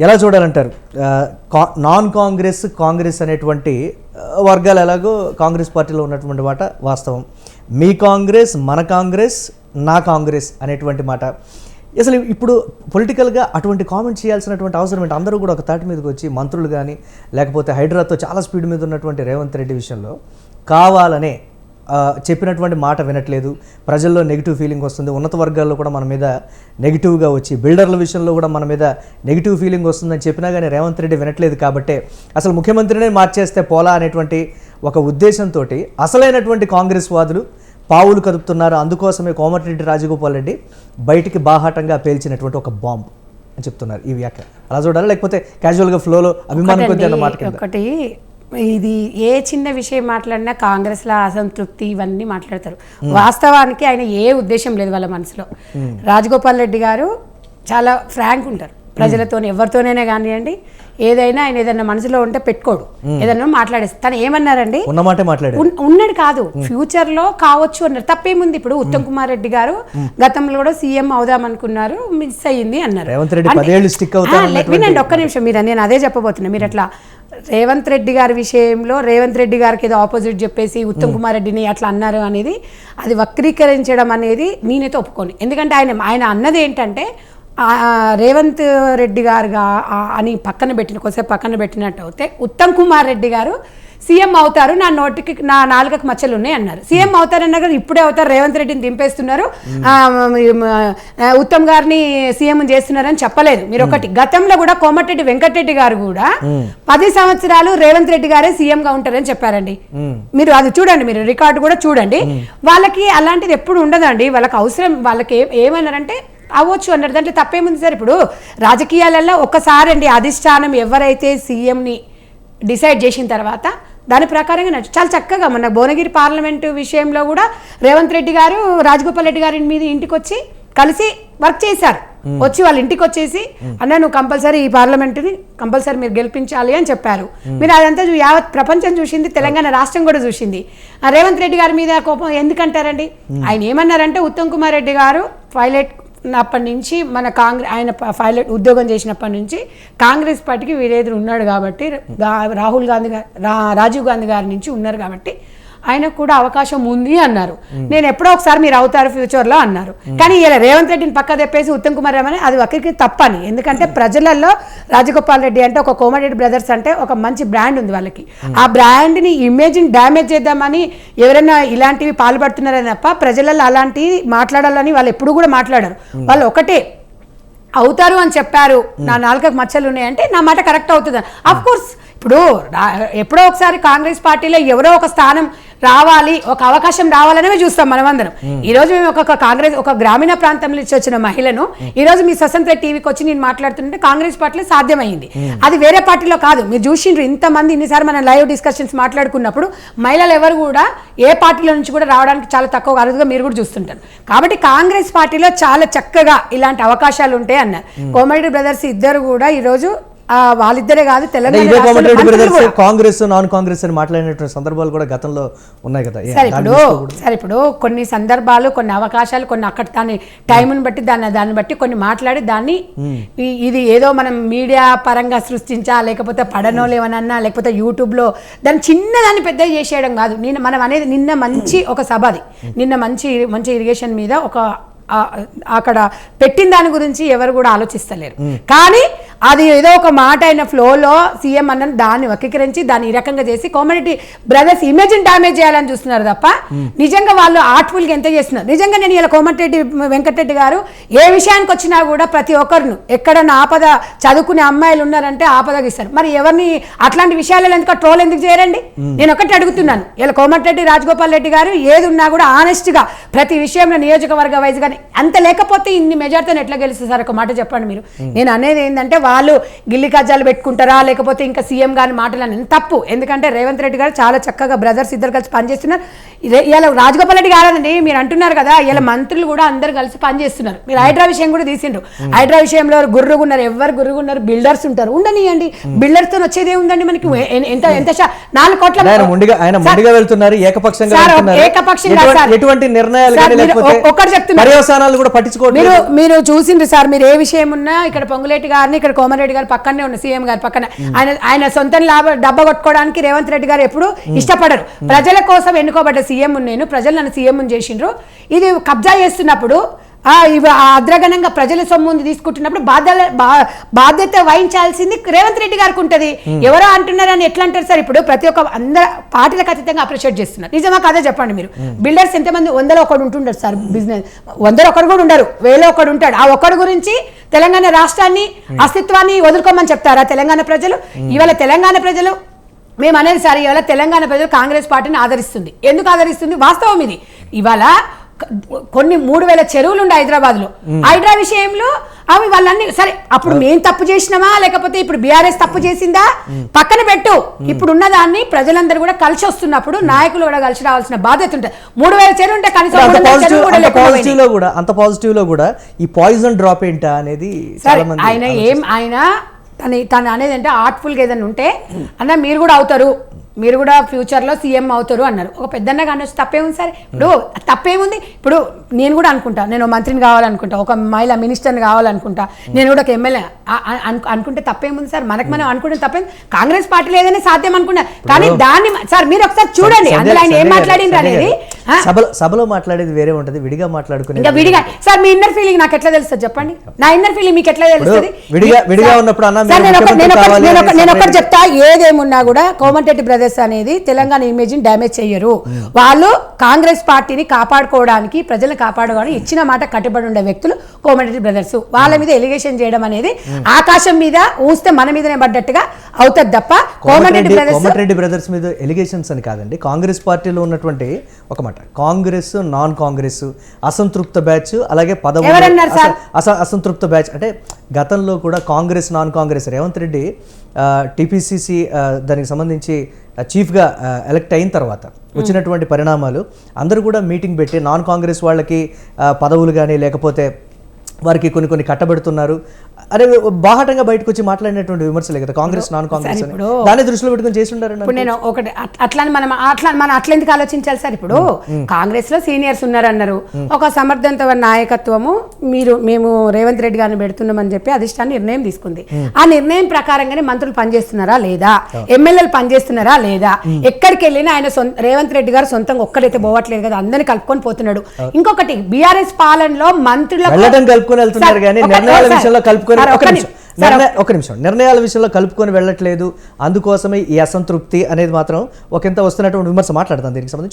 ఎలా చూడాలంటారు? కా- నాన్ కాంగ్రెస్ కాంగ్రెస్ అనేటువంటి వర్గాలు ఎలాగో కాంగ్రెస్ పార్టీలో ఉన్నటువంటి మాట వాస్తవం. మీ కాంగ్రెస్ మన కాంగ్రెస్ నా కాంగ్రెస్ అనేటువంటి మాట. అసలు ఇప్పుడు పొలిటికల్గా అటువంటి కామెంట్ చేయాల్సినటువంటి అవసరం ఏంటి? అందరూ కూడా ఒక తాటి మీదకి వచ్చి మంత్రులు కానీ లేకపోతే హైదరాబాద్తో చాలా స్పీడ్ మీద ఉన్నటువంటి రేవంత్ రెడ్డి విషయంలో కావాలనే చెప్పినటువంటి మాట వినట్లేదు. ప్రజల్లో నెగిటివ్ ఫీలింగ్ వస్తుంది. ఉన్నత వర్గాల్లో కూడా మన మీద నెగిటివ్గా వచ్చి బిల్డర్ల విషయంలో కూడా మన మీద నెగిటివ్ ఫీలింగ్ వస్తుందని చెప్పినా కానీ రేవంత్ రెడ్డి వినట్లేదు కాబట్టే అసలు ముఖ్యమంత్రినే మార్చేస్తే పోలా అనేటువంటి ఒక ఉద్దేశంతో అసలైనటువంటి కాంగ్రెస్ వాదులు పావులు కదుపుతున్నారు. అందుకోసమే కోమటిరెడ్డి రాజగోపాల్ రెడ్డి బయటికి బాహాటంగా పేల్చినటువంటి ఒక బాంబ్ అని చెప్తున్నారు ఈ వ్యాఖ్య. అలా చూడాలి? లేకపోతే క్యాజువల్గా ఫ్లోలో అభిమానం కొద్ది అన్న ఒకటి ఇది ఏ చిన్న విషయం మాట్లాడినా కాంగ్రెస్లో అసంతృప్తి ఇవన్నీ మాట్లాడతారు. వాస్తవానికి ఆయన ఏ ఉద్దేశం లేదు వాళ్ళ మనసులో. రాజగోపాల్ రెడ్డి గారు చాలా ఫ్రాంక్ ఉంటారు. ప్రజలతో ఎవరితోనైనా కానివ్వండి ఏదైనా ఆయన ఏదైనా మనసులో ఉంటే పెట్టుకోడు. ఏదైనా మాట్లాడేస్తారు తను ఏమన్నారండి? ఉన్నమాటే మాట్లాడారు ఉన్- ఉన్నది కాదు. ఫ్యూచర్లో కావచ్చు అన్నారు. తప్పేముంది ఇప్పుడు? ఉత్తమ్ కుమార్ రెడ్డి గారు గతంలో కూడా సీఎం అవుదాం అనుకున్నారు మిస్ అయ్యింది అన్నారు. వినండి ఒక్క నిమిషం మీరు నేను అదే చెప్పబోతున్నా. మీరు అట్లా రేవంత్ రెడ్డి గారి విషయంలో రేవంత్ రెడ్డి గారికి ఏదో ఆపోజిట్ చెప్పేసి ఉత్తమ్ కుమార్ రెడ్డిని అట్లా అన్నారు అనేది అది వక్రీకరించడం అనేది నేనైతే ఒప్పుకోను ఎందుకంటే ఆయన ఆయన అన్నది ఏంటంటే రేవంత్ రెడ్డి గారు గా- ఆ అని పక్కన పెట్టిన కొద్దిసేపు పక్కన పెట్టినట్టు అయితే ఉత్తమ్ కుమార్ రెడ్డి గారు సీఎం అవుతారు నా నోటికి నా నాలుగకు మచ్చలు ఉన్నాయి అన్నారు. సీఎం అవుతారన్నారు కదా ఇప్పుడే అవుతారు రేవంత్ రెడ్డిని దింపేస్తున్నారు. ఉత్తమ్ గారిని సీఎం చేస్తున్నారని చెప్పలేదు. మీరు ఒకటి గతంలో కూడా కోమటిరెడ్డి వెంకటరెడ్డి గారు కూడా పది సంవత్సరాలు రేవంత్ రెడ్డి గారే సీఎం గా ఉంటారని చెప్పారండి. మీరు అది చూడండి మీరు రికార్డు కూడా చూడండి. వాళ్ళకి అలాంటిది ఎప్పుడు ఉండదండి. వాళ్ళకి అవసరం వాళ్ళకి ఏమన్నారంటే అవ్వచ్చు అన్నారు. దాంట్లో తప్పేముంది సార్? ఇప్పుడు రాజకీయాలలో ఒక్కసారి అండి అధిష్టానం ఎవరైతే సీఎంని డిసైడ్ చేసిన తర్వాత దాని ప్రకారంగా నడుచు చాలా చక్కగా మన భువనగిరి పార్లమెంటు విషయంలో కూడా రేవంత్ రెడ్డి గారు రాజగోపాల్ రెడ్డి గారి మీద ఇంటికి వచ్చి కలిసి వర్క్ చేశారు. వచ్చి వాళ్ళ ఇంటికి వచ్చేసి అన్న నువ్వు కంపల్సరీ ఈ పార్లమెంటుని కంపల్సరీ మీరు గెలిపించాలి అని చెప్పారు. మీరు అదంతా యావత్ ప్రపంచం చూసింది తెలంగాణ రాష్ట్రం కూడా చూసింది. రేవంత్ రెడ్డి గారి మీద కోపం ఎందుకంటారండి? ఆయన ఏమన్నారంటే ఉత్తమ్ కుమార్ రెడ్డి గారు పైలట్ అప్పటి నుంచి మన కాంగ్రెస్ ఆయన పైలట్ ఉద్యోగం చేసినప్పటి నుంచి కాంగ్రెస్ పార్టీకి వీరేదురు ఉన్నాడు కాబట్టి రాహుల్ గాంధీ గారు రా- రాజీవ్ గాంధీ గారి నుంచి ఉన్నారు కాబట్టి ఆయనకు కూడా అవకాశం ఉంది అన్నారు. నేను ఎప్పుడో ఒకసారి మీరు అవుతారు ఫ్యూచర్లో అన్నారు. కానీ ఇలా రేవంత్ రెడ్డిని పక్క తెప్పేసి ఉత్తమ్ కుమార్ రామని అది ఒకరికి తప్పని. ఎందుకంటే ప్రజలలో రాజగోపాల్ రెడ్డి అంటే ఒక కోమరెడ్డి బ్రదర్స్ అంటే ఒక మంచి బ్రాండ్ ఉంది వాళ్ళకి. ఆ బ్రాండ్ని ఇమేజ్ని డ్యామేజ్ చేద్దామని ఎవరైనా ఇలాంటివి పాల్పడుతున్నారని తప్ప ప్రజలలో అలాంటివి మాట్లాడాలని వాళ్ళు ఎప్పుడు కూడా మాట్లాడారు. వాళ్ళు ఒకటే అవుతారు అని చెప్పారు. నా నాలుకకు మచ్చలు ఉన్నాయంటే నా మాట కరెక్ట్ అవుతుంది. అఫ్ కోర్స్ ఇప్పుడు ఎప్పుడో ఒకసారి కాంగ్రెస్ పార్టీలో ఎవరో ఒక స్థానం రావాలి ఒక అవకాశం రావాలనే చూస్తాం మనమందరం. ఈ రోజు మేము ఒక కాంగ్రెస్ ఒక గ్రామీణ ప్రాంతం నుంచి వచ్చిన మహిళను ఈ రోజు మీ స్వతంత్ర టీవీకి వచ్చి నేను మాట్లాడుతుంటే కాంగ్రెస్ పార్టీలో సాధ్యమైంది. అది వేరే పార్టీలో కాదు. మీరు చూసిండ్రు ఇంతమంది ఇన్నిసార్లు మనం లైవ్ డిస్కషన్స్ మాట్లాడుకున్నప్పుడు మహిళలు ఎవరు కూడా ఏ పార్టీలో నుంచి కూడా రావడానికి చాలా తక్కువ అరుదుగా మీరు కూడా చూస్తుంటారు. కాబట్టి కాంగ్రెస్ పార్టీలో చాలా చక్కగా ఇలాంటి అవకాశాలు ఉంటాయి అన్నారు. కోమరెడ్డి బ్రదర్స్ ఇద్దరు కూడా ఈరోజు వాళ్ళిద్దరే కాదు తెలంగాణ. కాంగ్రెస్ నాన్ కాంగ్రెస్ అని మాట్లాడినటువంటి సందర్భాలు కూడా గతంలో ఉన్నాయి కదా. సరే ఇప్పుడు సరే ఇప్పుడు కొన్ని సందర్భాలు కొన్ని అవకాశాలు కొన్ని అక్కడ దాని టైంని బట్టి దాన్ని దాన్ని బట్టి కొన్ని మాట్లాడి దాన్ని ఇది ఏదో మనం మీడియా పరంగా సృష్టించా లేకపోతే పడనోలు ఏమనన్నా లేకపోతే యూట్యూబ్లో దాన్ని చిన్నదాన్ని పెద్ద చేసేయడం కాదు. నిన్న మనం అనేది నిన్న మంచి ఒక సభ అది. నిన్న మంచి మంచి ఇరిగేషన్ మీద ఒక అక్కడ పెట్టిన దాని గురించి ఎవరు కూడా ఆలోచిస్తలేరు. కానీ అది ఏదో ఒక మాట అయిన ఫ్లోలో సీఎం అన్న దాన్ని వక్రీకరించి దాన్ని ఈ రకంగా చేసి కామోడిటీ బ్రదర్స్ ఇమేజ్ డామేజ్ చేయాలని చూస్తున్నారు తప్ప నిజంగా వాళ్ళు ఆర్ట్ఫుల్గా ఎంత చేస్తున్నారు? నిజంగా నేను ఇలా కోమటిరెడ్డి వెంకటరెడ్డి గారు ఏ విషయానికి వచ్చినా కూడా ప్రతి ఒక్కరిను ఎక్కడన్నా ఆపద చదువుకునే అమ్మాయిలు ఉన్నారంటే ఆపదగా ఇస్తారు. మరి ఎవరిని అట్లాంటి విషయాలలో ఎందుకు ట్రోల్ ఎందుకు చేయరండి? నేను ఒకటి అడుగుతున్నాను. ఇలా కోమటిరెడ్డి రాజగోపాల్ రెడ్డి గారు ఏది ఉన్నా కూడా ఆనెస్ట్గా ప్రతి విషయంలో నియోజకవర్గ వైజ్ గానీ అంత లేకపోతే ఇన్ని మెజార్టీని ఎట్లా గెలుస్తుంది సార్? ఒక మాట చెప్పండి మీరు. నేను అనేది ఏంటంటే వాళ్ళు గిల్లి కజ్జాలు పెట్టుకుంటారా? లేకపోతే ఇంకా సీఎం గారి మాటలు అని తప్పు. ఎందుకంటే రేవంత్ రెడ్డి గారు చాలా చక్కగా బ్రదర్స్ ఇద్దరు కలిసి పనిచేస్తున్నారు. ఇదే- ఇలా రాజగోపాల్ రెడ్డి గారండి మీరు అంటున్నారు కదా ఇలా మంత్రులు కూడా అందరు కలిసి పనిచేస్తున్నారు. మీరు హైడ్రా విషయం కూడా తీసిండ్రు. హైడ్రా విషయంలో గుర్రుగున్నారు ఎవరు గుర్రుగున్నారు బిల్డర్స్ ఉంటారు. ఉండనియండి. బిల్డర్స్తో వచ్చేదే ఉందండి మనకి? ఎంత ఎంత నాలుగు కోట్ల వెళ్తున్నారు ఏకపక్షంగా ఎటువంటి- నిర్ణయాలు చెప్తున్నారు. మీరు మీరు చూసిండ్రు సార్ మీరు ఏ విషయం ఉన్నా ఇక్కడ పొంగులేటి గారిని ఇక్కడ ఇక్కడ కోమరెడ్డి గారు పక్కనే ఉన్న సీఎం గారు పక్కన. ఆయన ఆయన సొంత లాభ డబ్బ కొట్టుకోవడానికి రేవంత్ రెడ్డి గారు ఎప్పుడు ఇష్టపడరు. ప్రజల కోసం ఎన్నుకోబడ్డ సీఎం నేను ప్రజలు నన్ను సీఎం చేసిండ్రు. ఇది కబ్జా చేస్తున్నప్పుడు ఇవి ఆ అగ్రగణంగా ప్రజల సొమ్ము తీసుకుంటున్నప్పుడు బాధ్యత బాధ్యత వహించాల్సింది రేవంత్ రెడ్డి గారికి ఉంటుంది. ఎవరో అంటున్నారని ఎట్లా అంటారు సార్? ఇప్పుడు ప్రతి ఒక్క అందరు పార్టీలకు అతీతంగా అప్రిషియేట్ చేస్తున్నారు. నిజమా కాదా చెప్పండి మీరు? బిల్డర్స్ ఎంతమంది వందలో ఒకడు ఉంటుంటారు సార్ బిజినెస్ వందలో ఒకడు కూడా ఉండరు వేలో ఒకడు ఉంటాడు. ఆ ఒక్కడు గురించి తెలంగాణ రాష్ట్రాన్ని అస్తిత్వాన్ని వదులుకోమని చెప్తారా తెలంగాణ ప్రజలు? ఇవాళ తెలంగాణ ప్రజలు మేము అనేది సార్ ఇవాళ తెలంగాణ ప్రజలు కాంగ్రెస్ పార్టీని ఆదరిస్తుంది. ఎందుకు ఆదరిస్తుంది? వాస్తవం ఇది. ఇవాళ కొన్ని మూడు వేల చెరువులు ఉండే హైదరాబాద్లో హైడ్రా విషయంలో అవి వాళ్ళన్ని సరే అప్పుడు మేము తప్పు చేసినామా? లేకపోతే ఇప్పుడు బీఆర్ఎస్ తప్పు చేసిందా? పక్కన పెట్టు. ఇప్పుడు ఉన్న దాన్ని ప్రజలందరూ కూడా కలిసి వస్తున్నప్పుడు నాయకులు కూడా కలిసి రావాల్సిన బాధ్యత ఉంటుంది మూడు వేల చెరువు ఉంటే కనీసం కూడా అంత పాజిటివ్లో కూడా అంత పాజిటివ్లో కూడా ఈ పాయిజన్ డ్రాప్ ఏంటా అనేది ఆయన ఏం ఆయన తన తను అనేది అంటే ఆర్ట్ఫుల్గా ఏదైనా ఉంటే అన్న మీరు కూడా అవుతారు. మీరు కూడా ఫ్యూచర్లో సీఎం అవుతారు అన్నారు. ఒక పెద్దన్న కానీ వచ్చి తప్పేముంది సార్? ఇప్పుడు తప్పేముంది? ఇప్పుడు నేను కూడా అనుకుంటా నేను మంత్రిని కావాలనుకుంటా ఒక మహిళా మినిస్టర్ని కావాలనుకుంటా నేను కూడా ఒక ఎమ్మెల్యే అనుకుంటే తప్పేముంది సార్? మనకు మనం అనుకుంటే తప్పేం కాంగ్రెస్ పార్టీలో ఏదైనా సాధ్యం అనుకున్నా. కానీ దాన్ని సార్ మీరు ఒకసారి చూడండి అందులో ఆయన ఏం సంధ్య అనేది? సభలో సభలో మాట్లాడేది వేరే ఉంటది విడిగా మాట్లాడుకునేది ఇంకా విడిగా సార్ మీ ఇన్నర్ ఫీలింగ్ నాకు ఎట్లా తెలుస్తుంది చెప్పండి? నా ఇన్నర్ ఫీలింగ్ మీకు ఎట్లా తెలుస్తుంది? విడిగా- విడిగా ఉన్నప్పుడు అన్న నేను ఒకటి చెప్తా ఏదేమున్నా కూడా కోమటిరెడ్డి బ్రదర్స్ అనేది తెలంగాణ ఇమేజ్ని డ్యామేజ్ చెయ్యరు. వాళ్ళు కాంగ్రెస్ పార్టీని కాపాడుకోవడానికి ప్రజలను కాపాడుకోవడానికి ఇచ్చిన మాట కట్టుబడి ఉండే వ్యక్తులు కోమటిరెడ్డి బ్రదర్స్ వాళ్ళ మీద ఎలిగేషన్ చేయడం అనేది ఆకాశం మీద ఊస్తే మన మీదనే పడ్డట్టుగా అవుతుంది తప్ప కోమటిరెడ్డి కోమటిరెడ్డి బ్రదర్స్ కోమటిరెడ్డి బ్రదర్స్ మీద ఎలిగేషన్స్ అని కాదండి. కాంగ్రెస్ పార్టీలో ఉన్నటువంటి ఒక మాట కాంగ్రెస్ నాన్ కాంగ్రెస్ అసంతృప్త బ్యాచ్ అలాగే అస- అసంతృప్త బ్యాచ్ అంటే గతంలో కూడా కాంగ్రెస్ నాన్ కాంగ్రెస్ రేవంత్ రెడ్డి టీపీసీసీ దానికి సంబంధించి చీఫ్గా ఎలక్ట్ అయిన తర్వాత వచ్చినటువంటి పరిణామాలు అందరూ కూడా మీటింగ్ పెట్టి నాన్ కాంగ్రెస్ వాళ్ళకి పదవులు కానీ లేకపోతే వారికి కొన్ని కొన్ని కట్టబెడుతున్నారు. అరే బాహటంగా బయటకు వచ్చి మాట్లాడినటువంటి విమర్శలే కదా కాంగ్రెస్ నాన్ కాంగ్రెస్ దాన్ని దృష్టిలో పెట్టుకొని చేసి ఉండారండి ఇప్పుడు నేను ఒకటి అట్- అట్లా మనం అట్లా మనం అట్లా ఎందుకు ఆలోచించాలి సార్ ఇప్పుడు? కాంగ్రెస్లో సీనియర్స్ ఉన్నారన్నారు. ఒక సమర్థవంతమైన నాయకత్వము మీరు మేము రేవంత్ రెడ్డి గారిని పెడుతున్నామని చెప్పి అధిష్టానం నిర్ణయం తీసుకుంది. ఆ నిర్ణయం ప్రకారంగానే మంత్రులు పనిచేస్తున్నారా లేదా? ఎమ్మెల్యేలు పనిచేస్తున్నారా లేదా? ఎక్కడికి వెళ్ళినా ఆయన రేవంత్ రెడ్డి గారు సొంతంగా ఒక్కడైతే పోవట్లేదు కదా అందరిని కలుపుకొని పోతున్నాడు. ఇంకొకటి బీఆర్ఎస్ పాలనలో వెళ్ళడం కలుపుకొని వెళ్తున్నారు కానీ నిర్ణయాల విషయంలో కలుపుకొని ఒక నిమిషం. ఒక నిమిషం. నిర్ణయాల విషయంలో కలుపుకొని వెళ్ళట్లేదు. అందుకోసమే ఈ అసంతృప్తి అనేది మాత్రం ఒకంత వస్తున్నటువంటి విమర్శ మాట్లాడతాం దీనికి సంబంధించి.